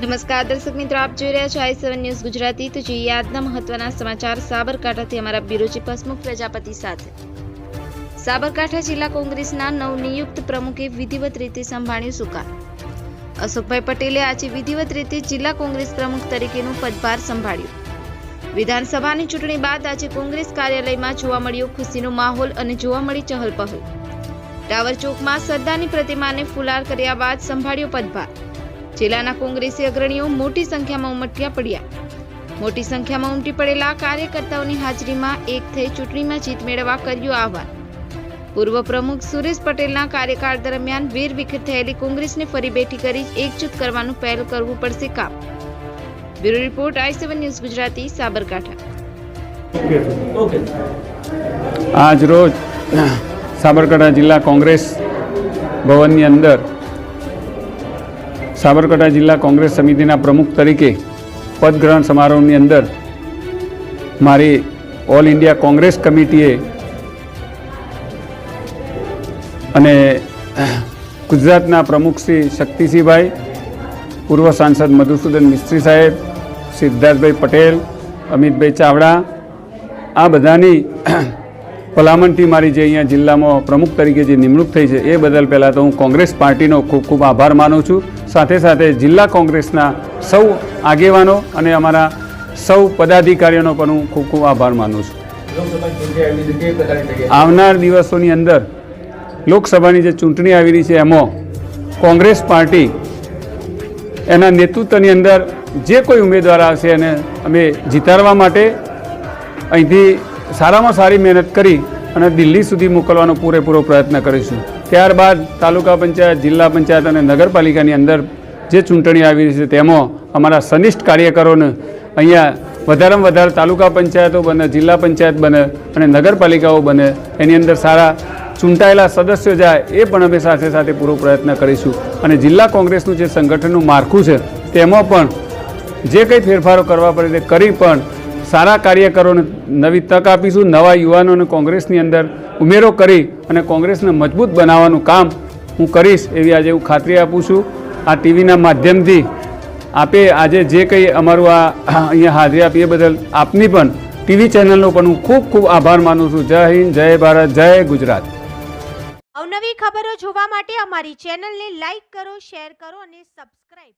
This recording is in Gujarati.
નમસ્કાર, દર્શક મિત્રો, આપ જોઈ રહ્યા છો આઈ સેવન ન્યૂઝ ગુજરાતી. તો જોઈએ આજના મહત્વના સમાચાર. સાબરકાંઠાથી અમારા બ્યુરો ચીફ હસમુખ પ્રજાપતિ સાથે. સાબરકાંઠા જિલ્લા કોંગ્રેસના નવનિયુક્ત પ્રમુખે વિધિવત રીતે સંભાળ્યું સુકાન. અશોકભાઈ પટેલે આજે વિધિવત રીતે જિલ્લા કોંગ્રેસ પ્રમુખ તરીકેનું પદભાર સંભાળ્યું. વિધાનસભાની ચૂંટણી બાદ આજે કોંગ્રેસ કાર્યાલયમાં જોવા મળ્યો ખુશીનો માહોલ અને જોવા મળી ચહલપહલ. ટાવર ચોકમાં સરદારની પ્રતિમાને ફુલાર કર્યા બાદ સંભાળ્યો પદભાર. જિલ્લાના કોંગ્રેસી અગ્રણીઓ મોટી સંખ્યામાં ઉમટ્યા પડ્યા. મોટી સંખ્યામાં ઉમટી પડેલા કાર્યકર્તાઓની હાજરીમાં એક થઈ ચૂંટણીમાં જીત મેળવવા કર્યું આહવાન. પૂર્વ પ્રમુખ સુરેશ પટેલના કાર્યકાળ દરમિયાન વીર વિખેર થયેલી કોંગ્રેસને ફરી બેઠી કરી એકજૂથ કરવાનું પહેલ કરવું પડશે કામ. Bureau report I seven news Gujarati Sabarkantha. આજ રોજ સાબરકાંઠા જિલ્લા કોંગ્રેસ ભવનની અંદર સાબરકાંઠા જિલ્લા કોંગ્રેસ સમિતિના પ્રમુખ તરીકે પદગ્રહણ સમારોહની અંદર મારી ઓલ ઇન્ડિયા કોંગ્રેસ કમિટીએ અને ગુજરાતના પ્રમુખ શ્રી શક્તિસિંહભાઈ, પૂર્વ સાંસદ મધુસૂદન મિસ્ત્રી સાહેબ સિદ્ધાર્થભાઈ પટેલ, અમિતભાઈ ચાવડા, આ બધાની ભલામણથી મારી જે અહીંયા જિલ્લામાં પ્રમુખ તરીકે જે નિમણૂક થઈ છે, એ બદલ પહેલાં તો હું કોંગ્રેસ પાર્ટીનો ખૂબ ખૂબ આભાર માનું છું. સાથે સાથે જિલ્લા કોંગ્રેસના સૌ આગેવાનો અને અમારા સૌ પદાધિકારીઓનો પણ હું ખૂબ ખૂબ આભાર માનું છું. આવનાર દિવસોની અંદર લોકસભાની જે ચૂંટણી આવી રહી છે, એમાં કોંગ્રેસ પાર્ટી એના નેતૃત્વની અંદર જે કોઈ ઉમેદવાર આવશે એને અમે જીતાડવા માટે અહીંથી સારામાં સારી મહેનત કરી અને દિલ્હી સુધી મોકલવાનો પૂરેપૂરો પ્રયત્ન કરીશું. ત્યારબાદ તાલુકા પંચાયત, જિલ્લા પંચાયત અને નગરપાલિકાની અંદર જે ચૂંટણી આવી રહી છે, તેમાં અમારા સનિષ્ઠ કાર્યકરોને અહીંયા વધારેમાં વધારે તાલુકા પંચાયતો બને, જિલ્લા પંચાયત બને અને નગરપાલિકાઓ બને, એની અંદર સારા ચૂંટાયેલા સદસ્યો જાય, એ પણ અમે સાથે સાથે પૂરો પ્રયત્ન કરીશું. અને જિલ્લા કોંગ્રેસનું જે સંગઠનનું માળખું છે, તેમાં પણ જે કંઈ ફેરફારો કરવા પડે તે કરી પણ સારા કાર્યકરોને નવી તક આપીશું. નવા યુવાનોને કોંગ્રેસની અંદર ઉમેરો કરી અને કોંગ્રેસને મજબૂત બનાવવાનું કામ હું કરીશ એવી આજે હું ખાતરી આપું છું. આ ટીવીના માધ્યમથી આપે આજે જે કંઈ અમારું આ અહીંયા હાજરી આપી એ બદલ આપની પણ ટીવી ચેનલનો પણ હું ખૂબ ખૂબ આભાર માનું છું. જય હિન્દ, જય ભારત, જય ગુજરાત. અવનવી ખબરો જોવા માટે અમારી ચેનલને લાઈક કરો, શેર કરો અને સબસ્ક્રાઇબ